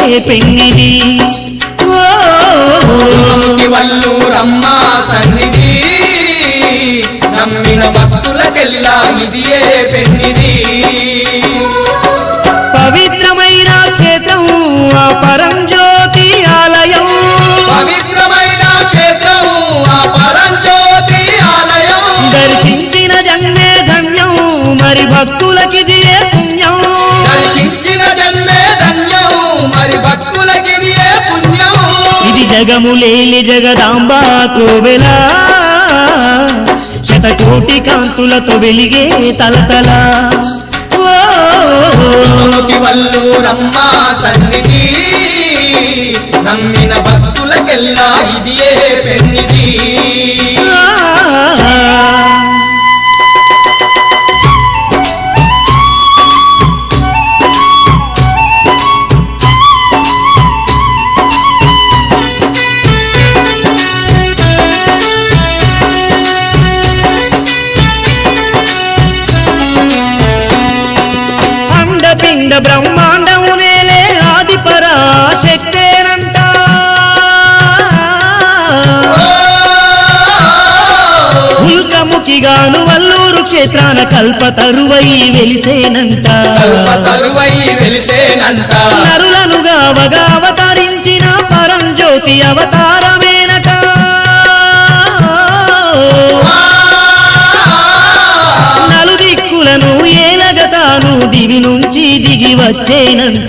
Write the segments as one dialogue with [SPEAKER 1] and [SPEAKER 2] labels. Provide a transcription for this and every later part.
[SPEAKER 1] పెంగిది వల్లూరమ్మ
[SPEAKER 2] సన్నిధి. పెన్నిది పవిత్రమైన క్షేత్రం ఆ పరం జ్యోతి ఆలయం.
[SPEAKER 3] పవిత్రమైన క్షేత్రం ఆ పరం జ్యోతి ఆలయం.
[SPEAKER 2] దర్శించిన జన్మే ధన్యం మరి
[SPEAKER 3] భక్తులకి
[SPEAKER 2] జగములేలి జగదాంబా కోవెలా శతకోటి కాంతులతో వెలిగే తలతల.
[SPEAKER 3] వల్లూరమ్మ సన్నిధి నమ్మిన భక్తులకెల్లా ఇదియే పెన్నిది
[SPEAKER 2] ఉల్కముఖిగాను వల్లూరు క్షేత్రాన కల్పతరువై వెలిసేనంట.
[SPEAKER 3] తరువై వెలిసేనంట.
[SPEAKER 2] నరులనుగా వగా అవతరించిన పరంజ్యోతి అవతారమేనట. నలుదిక్కులను ఏలగతాను దివి నుంచి దిగి వచ్చేనంట.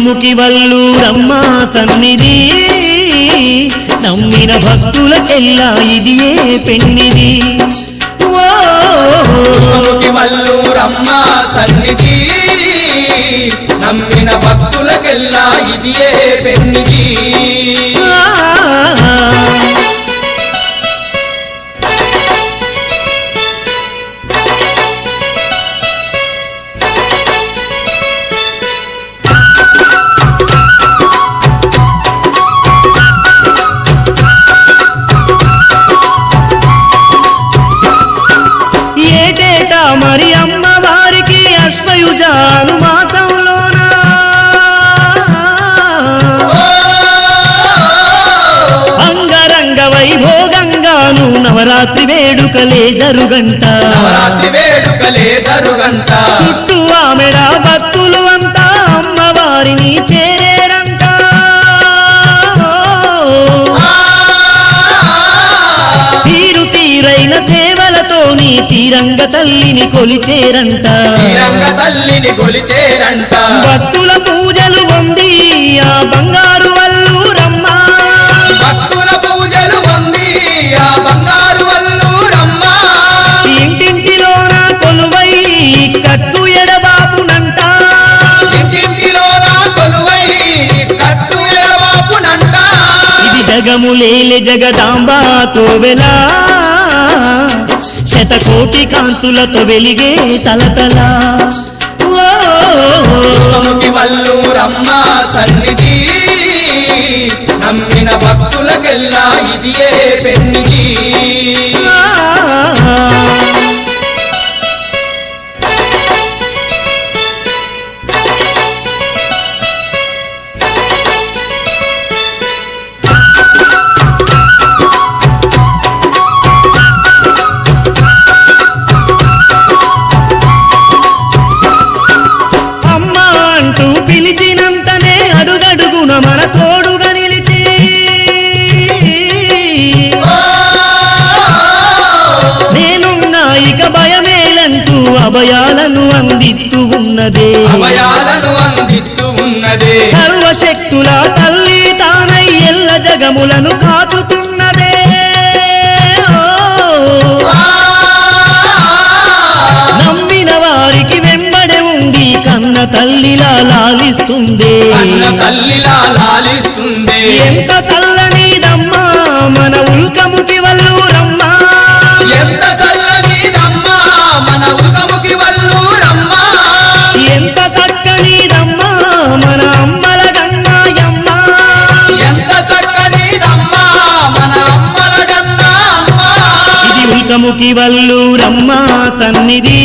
[SPEAKER 2] ఇది ఉల్కముఖి వల్లూరమ్మ సన్నిధి. నమ్మిన భక్తులకెల్లా ఇదియే ఏ పెన్నిది చుట్టూ ఆమెడ భక్తులు అంతా అమ్మవారిని చేరేరంట తీరు తీరైన సేవలతోని తీరంగ తల్లిని కొలిచేరంట.
[SPEAKER 3] శ్రీరంగ తల్లిని కొలిచేరంట.
[SPEAKER 2] భక్తుల పూజలు జగములేలి జగదాంబ కోవెలా శతకోటి కాంతులతో వెలిగే తలతల.
[SPEAKER 3] వల్లూరమ్మ సన్నిధి. నమ్మిన భక్తులకెల్లా ఇదియే పెన్నిది
[SPEAKER 2] అభయాలను అందిస్తూ ఉన్నదే.
[SPEAKER 3] అభయాలను అందిస్తూ ఉన్నదే.
[SPEAKER 2] సర్వశక్తుల తల్లి తానై ఎల్ల జగములను కాచుతున్నదే. నమ్మిన వారికి వెంబడి ఉండి కన్న తల్లిలా లాలిస్తుందే.
[SPEAKER 3] తల్లిలా లాలిస్తుంది.
[SPEAKER 2] ఎంత చల్లనిదమ్మా మన ఉల్కముకి వల్లూరమ్మ ఇది వల్లూరమ్మ సన్నిధి.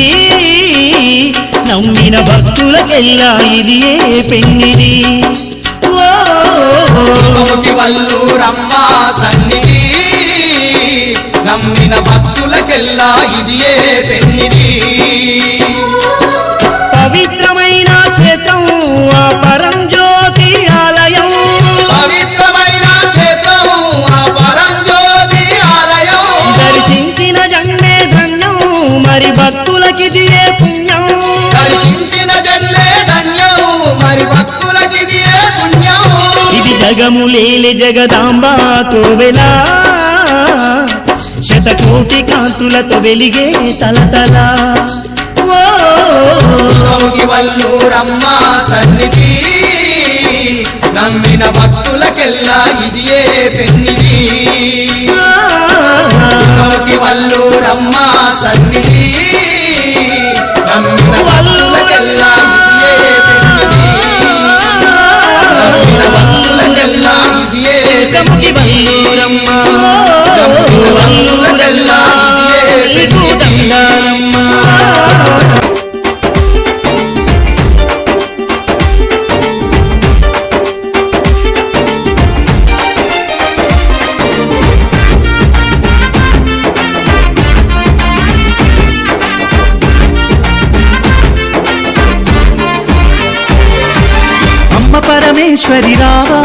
[SPEAKER 2] నమ్మిన భక్తులకెల్లా ఇది ఏ పెన్నిది ఓ
[SPEAKER 3] వల్లూరమ్మ సన్నిధి. నమ్మిన భక్తులకెల్లా
[SPEAKER 4] జగములేలి జగదాంబా తోవెలా? శతకోటి కాంతులతో వెలిగే తలతల ఓ
[SPEAKER 3] వల్లూరమ్మా.
[SPEAKER 4] పరమేశ్వరి రావా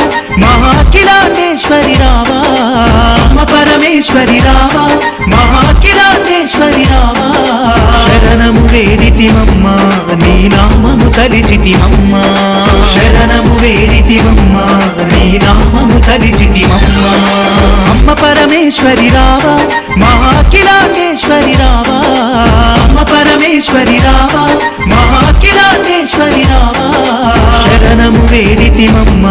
[SPEAKER 4] మహాకిలాటేశ్వరి రావా అమ్మ పరమేశ్వరి రావా మహాకిలాటేశ్వరి రావా. శరణము వేడితిమమ్మ నీ నామము తలిచితిమమ్మ శరణము వేడితిమమ్మ నీ నామము తలిచితిమమ్మ అమ్మ పరమేశ్వరి రావా మహాకిలాటేశ్వరి రావా. అమ్మ పరమేశ్వరి రావా మహాకిలాటేశ్వరి రావా. శరణము వేడితిమమ్మ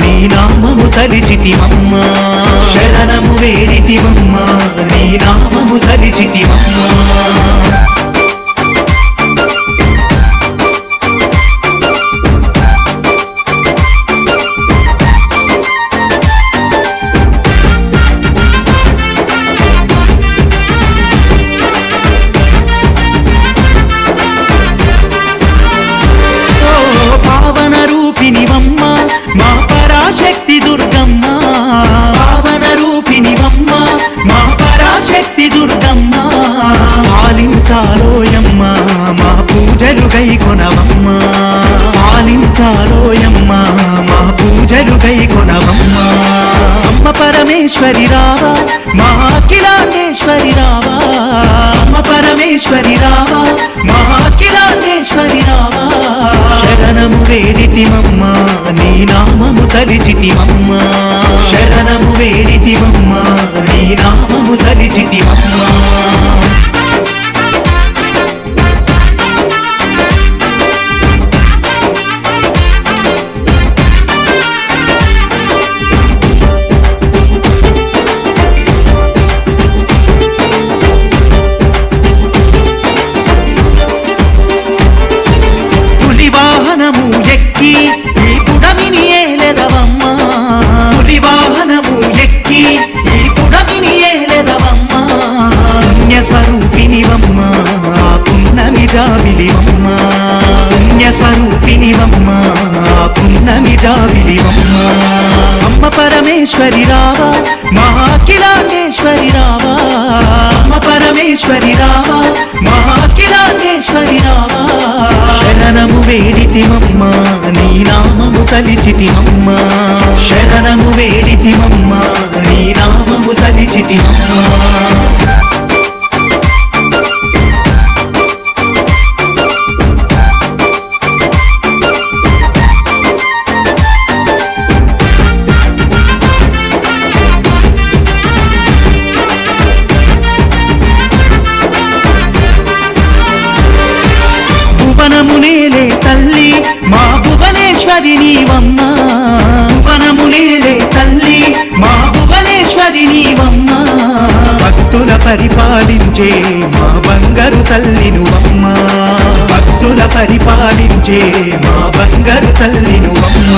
[SPEAKER 4] నీ నామము తలిచితిమమ్మ. శరణము వేడితిమమ్మ నీ నామము తలిచితిమమ్మ. వేడితిమమ్మ నీ నామము తలిచితిమమ్మ శరణము వేడితిమమ్మ నీ నామము తలిచితిమమ్మ పున్నమి జాబిలివమ్మ అమ్మ పరమేశ్వరి రావా మహాకిలాటేశ్వరి రావా. అమ్మ పరమేశ్వరి రావా మహాకిలాటేశ్వరి రావా. శరణము వేడితిమమ్మ నీ నామము తలిచితిమమ్మ. శరణము వేడితిమమ్మ నీ నామము తలిచితిమమ్మ. భువనేశ్వరి నీవమ్మా. భువనమునేలే తల్లి మా భువనేశ్వరి నీవమ్మా. భక్తుల పరిపాలించే మా బంగారు తల్లి నువ్వమ్మ భక్తుల పరిపాలించే మా బంగారు తల్లి నువ్వమ్మ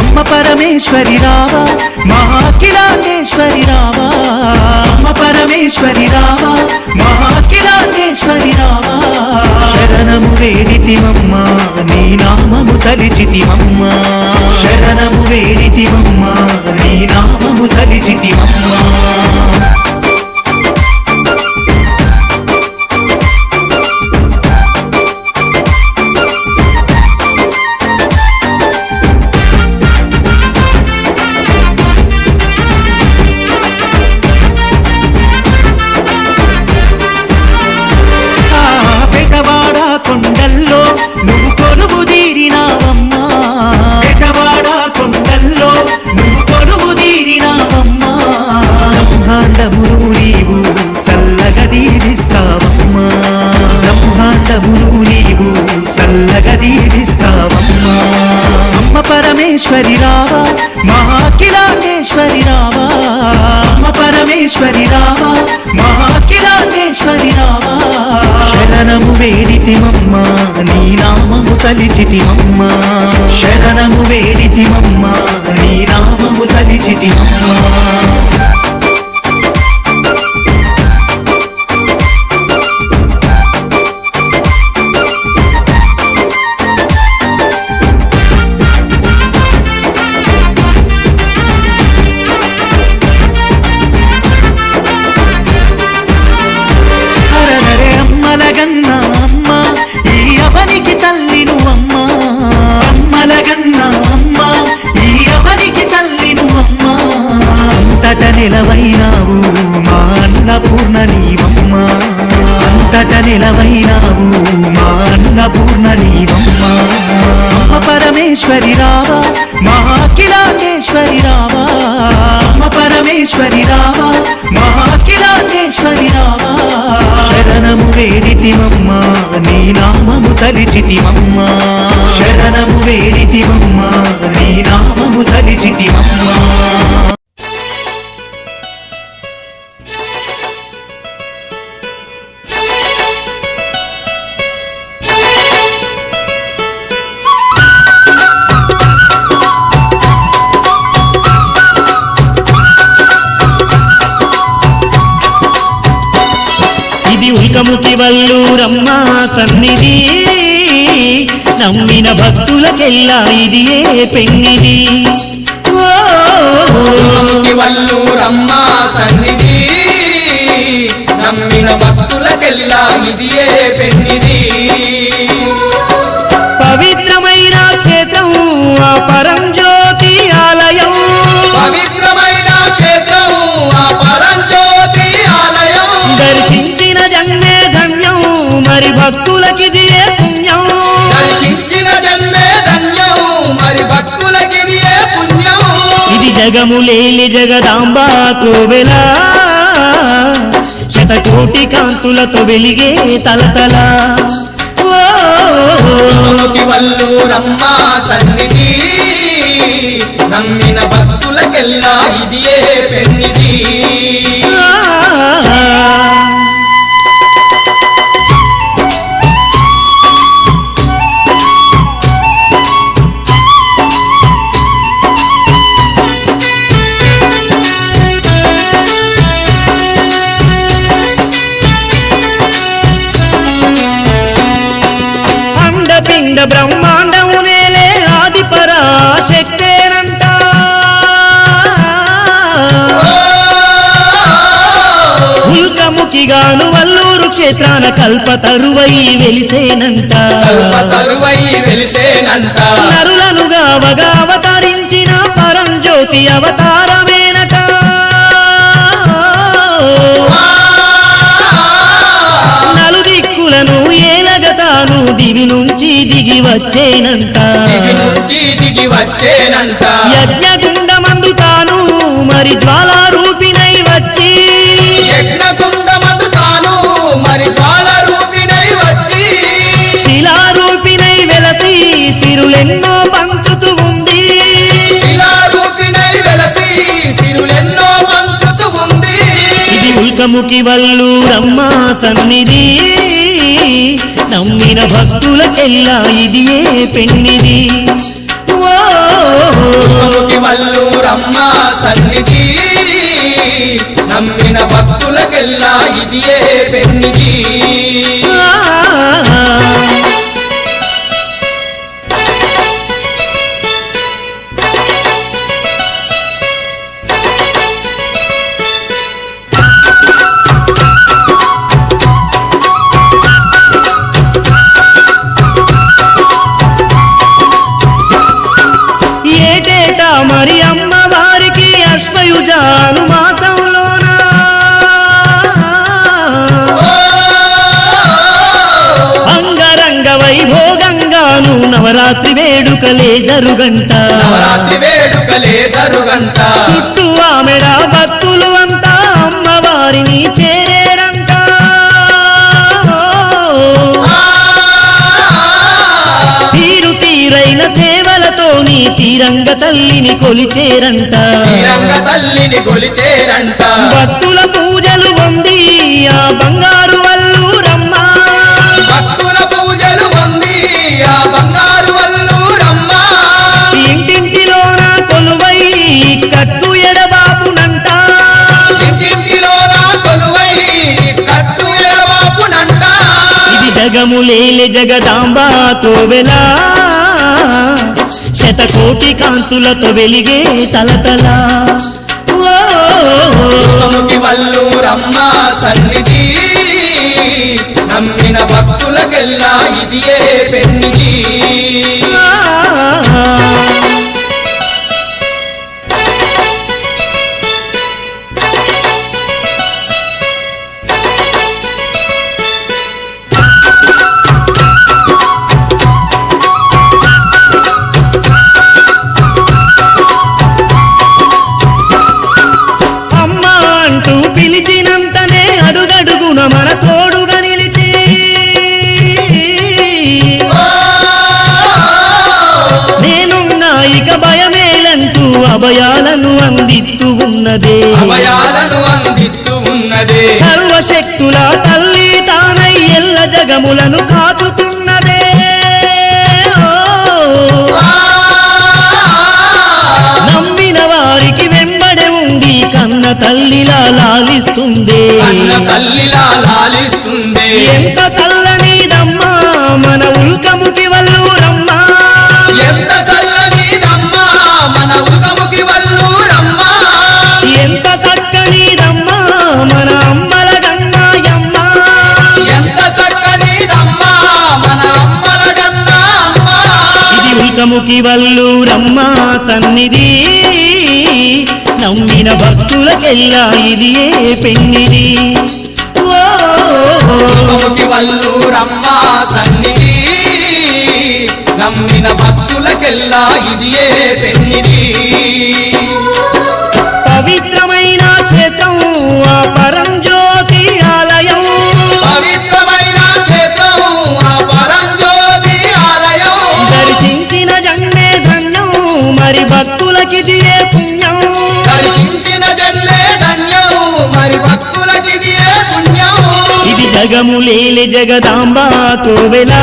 [SPEAKER 4] అమ్మ పరమేశ్వరి రావా మా మహాకిలాటేశ్వరి రావా. అమ్మ పరమేశ్వరి రావా మా మహాకిలాటేశ్వరి రావా. శరణము వేడి వేడితివమ్మా నీ నామము
[SPEAKER 2] తలిచితివమ్మా శరణము వేడితివమ్మా నీ నామము తలిచితివమ్మా రావా? మహాకిలాటేశ్వరి రావా? అమ్మ పరమేశ్వరి రావా? మహాకిలాటేశ్వరి రావా? శరణము వేడితిమమ్మా నీ నామము తలిచితిమమ్మా. సన్నిధి. నమ్మిన భక్తులకెల్లా ఇది ఏ పెన్నిది ఓ, మరి భక్తులకిది ఏ పుణ్యం?
[SPEAKER 3] దర్శించిన జన్మే ధన్యం మరి భక్తులకిది ఏ పుణ్యం?
[SPEAKER 2] ఇది జగములేలి జగదాంబ కోవెలా శతకోటి కాంతులతో వెలిగే తలతల.
[SPEAKER 3] వల్లూరమ్మ సన్నిధి నమ్మిన భక్తులకెల్లా ఇది ఏ
[SPEAKER 2] ఉల్కముఖిగాను వల్లూరు క్షేత్రాన కల్పతరువై వెలిసేనంట.
[SPEAKER 3] తరువై వెలిసేనంట.
[SPEAKER 2] నరులనుగా వగా అవతరించిన పరంజ్యోతి అవతారమేనట. నలుదిక్కులను ఏలగతాను దివి నుంచి దిగి వచ్చేనంట.
[SPEAKER 3] దిగి నుంచి దిగి వచ్చేనంట.
[SPEAKER 2] ఇది వల్లూరమ్మ సన్నిధి. నమ్మిన భక్తులకెల్లా ఇదియే పెన్నిది జరుగంట చుట్టూ ఆమెడ భక్తులు అంతా అమ్మవారిని చేరేరంట తీరు తీరైన సేవలతోని తీరంగ తల్లిని కొలిచేరంట.
[SPEAKER 3] రంగ తల్లిని కొలిచేరంట.
[SPEAKER 2] భక్తుల జగములేలే జగదాంబా తోవెలా. శతకోటి కాంతులతో వెలిగే తలతలా. అందిస్తూ ఉన్నదే.
[SPEAKER 3] అభయాలను అందిస్తూ ఉన్నదే.
[SPEAKER 2] సర్వశక్తుల తల్లి తానై ఎల్ల జగములను కాచుతున్నదే నమ్మిన వారికి వెంబడే ఉండి కన్న తల్లిలా లాలిస్తుందే.
[SPEAKER 3] అన్న తల్లిలా లాలిస్తుంది.
[SPEAKER 2] ఇది ఉల్కముకి వల్లూరమ్మ సన్నిధి. నమ్మిన భక్తులకెల్లా ఇది ఏ పెన్నిది? ఓ,
[SPEAKER 3] దుర్గముఖి వల్లూరమ్మ సన్నిధి. నమ్మిన భక్తులకెల్లా
[SPEAKER 2] ఇది ఏ జగములేలి జగదాంబా కోవెలా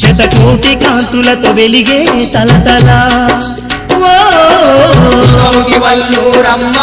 [SPEAKER 2] శతకోటి కాంతులతో వెలిగే తలతల. ఓ,
[SPEAKER 3] వల్లూరమ్మ